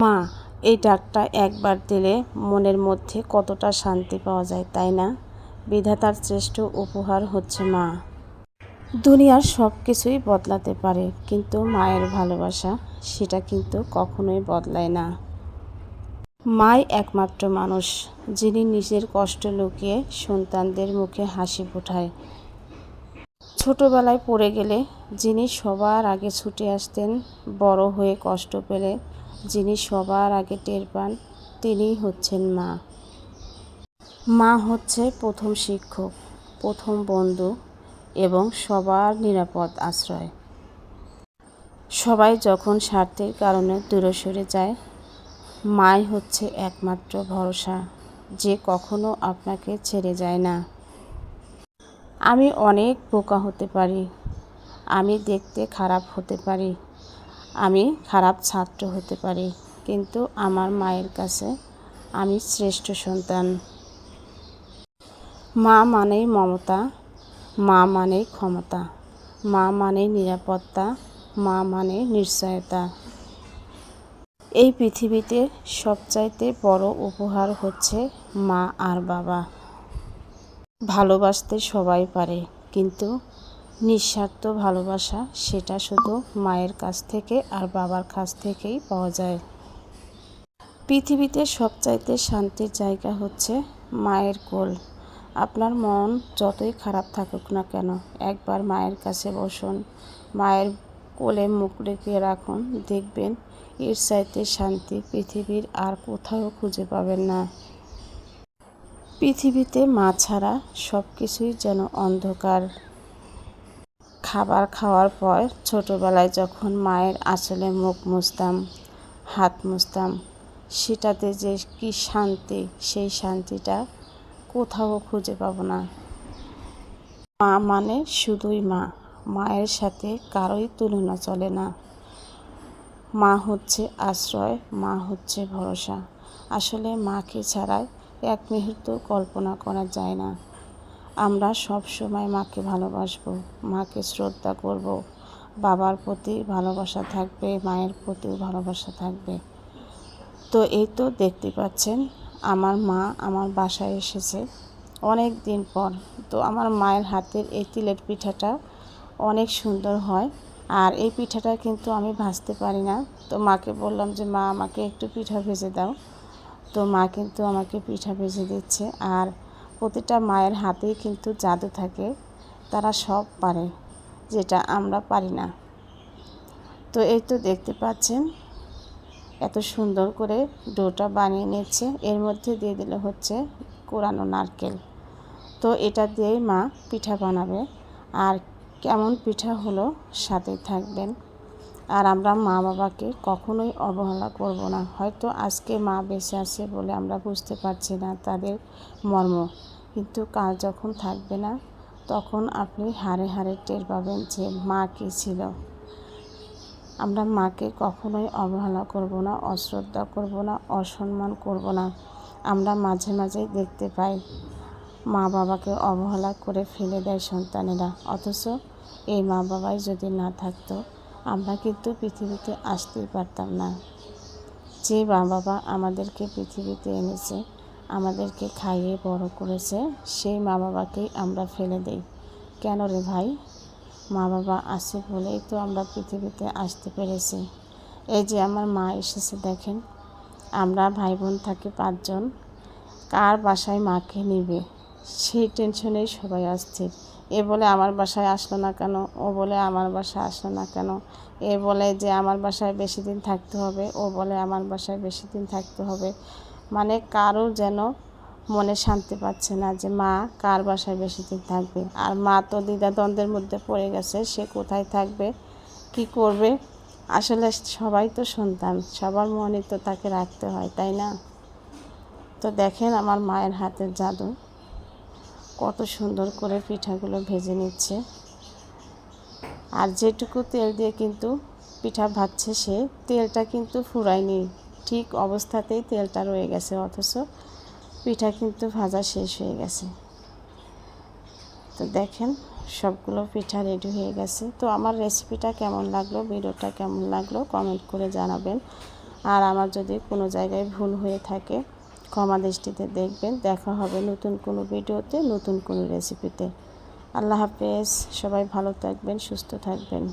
মা এই ডাকটা একবার দিলে মনের মধ্যে কতটা শান্তি পাওয়া যায়, তাই না? বিধাতার শ্রেষ্ঠ উপহার হচ্ছে মা। দুনিয়ার সব কিছুই বদলাতে পারে, কিন্তু মায়ের ভালোবাসা সেটা কিন্তু কখনোই বদলায় না। মাই একমাত্র মানুষ, যিনি নিজের কষ্ট লুকিয়ে সন্তানদের মুখে হাসি ফোটায়। ছোটবেলায় পড়ে গেলে যিনি সবার আগে ছুটে আসতেন, বড় হয়ে কষ্ট পেলে যিনি সবার আগে টের পান, তিনিই হচ্ছেন মা। মা হচ্ছে প্রথম শিক্ষক, প্রথম বন্ধু এবং সবার নিরাপদ আশ্রয়। সবাই যখন স্বার্থের কারণে দূরে সরে যায়, মাই হচ্ছে একমাত্র ভরসা, যে কখনো আপনাকে ছেড়ে যায় না। আমি অনেক বোকা হতে পারি, আমি দেখতে খারাপ হতে পারি আমি খারাপ ছাত্র হতে পারি। কিন্তু আমার মায়ের কাছে আমি শ্রেষ্ঠ সন্তান। মা মানেই মমতা, মা মানেই ক্ষমতা, মা মানেই নিরাপত্তা, মা মানে নিশ্চয়তা। এই পৃথিবীতে সবচাইতে বড় উপহার হচ্ছে মা আর বাবা। ভালোবাসতে সবাই পারে, কিন্তু নিঃস্বার্থ ভালোবাসা, সেটা শুধু মায়ের কাছ থেকে আর বাবার কাছ থেকেই পাওয়া যায়। পৃথিবীতে সবচাইতে শান্তির জায়গা হচ্ছে মায়ের কোল। আপনার মন যতই খারাপ থাকুক না কেন, একবার মায়ের কাছে বসুন। মায়ের কোলে মুখ রেখে রাখুন। দেখবেন এর চাইতে শান্তি পৃথিবীর আর কোথাও খুঁজে পাবেন না। পৃথিবীতে মা ছাড়া সব কিছুই যেন অন্ধকার। খাবার খাওয়ার পর ছোটোবেলায় যখন মায়ের আঁচলে মুখ মুছতাম, হাত মুছতাম, সেটাতে যে কি শান্তি, সেই শান্তিটা কোথাও খুঁজে পাবো না। মা মানে শুধুই মা, মায়ের সাথে কারোই তুলনা চলে না। মা হচ্ছে আশ্রয়, মা হচ্ছে ভরসা। আসলে মাকে ছাড়াই এক মুহূর্ত কল্পনা করা যায় না। আমরা সব সময় মাকে ভালোবাসবো, মাকে শ্রদ্ধা করব। বাবার প্রতি ভালোবাসা থাকবে, মায়ের প্রতিও ভালোবাসা থাকবে। তো এই তো দেখতে পাচ্ছেন, আমার মা আমার বাসায় এসেছে অনেক দিন পর। তো আমার মায়ের হাতের এই তিলের পিঠাটা অনেক সুন্দর হয়। আর এই পিঠাটা কিন্তু আমি ভাজতে পারি না। তো মাকে বললাম যে, মা, আমাকে একটু পিঠা ভেজে দাও। তো মা কিন্তু আমাকে পিঠা ভেজে দিচ্ছে। আর প্রতিটা মায়ের হাতেই কিন্তু জাদু থাকে, তারা সব পারে, যেটা আমরা পারি না। তো এই তো দেখতে পাচ্ছেন, এত সুন্দর করে ডোটা বানিয়ে নিচ্ছে। এর মধ্যে দিয়ে দিলে হচ্ছে কোরানো নারকেল। তো এটা দিয়েই মা পিঠা বানাবে। আর কেমন পিঠা হলো সাথে থাকবেন। আর আমরা মা বাবাকে কখনোই অবহেলা করব না। হয়তো আজকে মা বেঁচে আছে বলে আমরা বুঝতে পারছি না তাদের মর্ম। কিন্তু কাল যখন থাকবে না, তখন আপনি হারে হারে টের পাবেন যে মা কী ছিল। আমরা মাকে কখনোই অবহেলা করব না, অশ্রদ্ধা করব না, অসম্মান করব না। আমরা মাঝে মাঝে দেখতে পাই মা বাবাকে অবহেলা করে ফেলে দেয় সন্তানেরা। অথচ এই মা বাবাই যদি না থাকতো আমরা কিন্তু পৃথিবীতে আসতেই পারতাম না। যে মা বাবা আমাদেরকে পৃথিবীতে এনেছে, আমাদেরকে খাইয়ে বড় করেছে, সেই মা বাবাকেই আমরা ফেলে দেই। কেন রে ভাই? মা বাবা আছে বলেই তো আমরা পৃথিবীতে আসতে পেরেছি। এই যে আমার মা এসেছে দেখেন। আমরা ভাই বোন থাকি পাঁচজন। কার বাসায় মাকে নিবে? সেই টেনশনেই সবাই আসছে এ বলে আমার বাসায় আসলো না কেন? ও বলে আমার বাসায় আসলো না কেন? এ বলে যে আমার বাসায় বেশি দিন থাকতে হবে। ও বলে আমার বাসায় বেশি দিন থাকতে হবে। মানে কারও যেন মনে শান্তি পাচ্ছে না যে মা কার বাসায় বেশি দিন থাকবে? আর মা তো দ্বিধাদ্বন্দ্বের মধ্যে পড়ে গেছে, সে কোথায় থাকবে? কি করবে? আসলে সবাই তো সন্তান, সবার মনে তো তাকে রাখতে হয়, তাই না? তো দেখেন আমার মায়ের হাতের জাদু। কত সুন্দর করে পিঠাগুলো ভেজে নিচ্ছে। আর যেটুকু তেল দিয়ে কিন্তু পিঠা ভাজছে সে, তেলটা কিন্তু ফুরায়নি। ঠিক অবস্থাতেই তেলটা রয়ে গেছে, অথচ পিঠা কিন্তু ভাজা শেষ হয়ে গেছে। তো দেখেন, সবগুলো পিঠা রেডি হয়ে গেছে। তো আমার রেসিপিটা কেমন লাগল ভিডিওটা কেমন লাগল কমেন্ট করে জানাবেন। আর আমার যদি কোনো জায়গায় ভুল হয়ে থাকে ক্ষমা দৃষ্টিতে দেখবেন। দেখা হবে নতুন কোনো ভিডিওতে, নতুন কোনো রেসিপিতে আল্লাহ হাফেজ। সবাই ভালো থাকবেন, সুস্থ থাকবেন।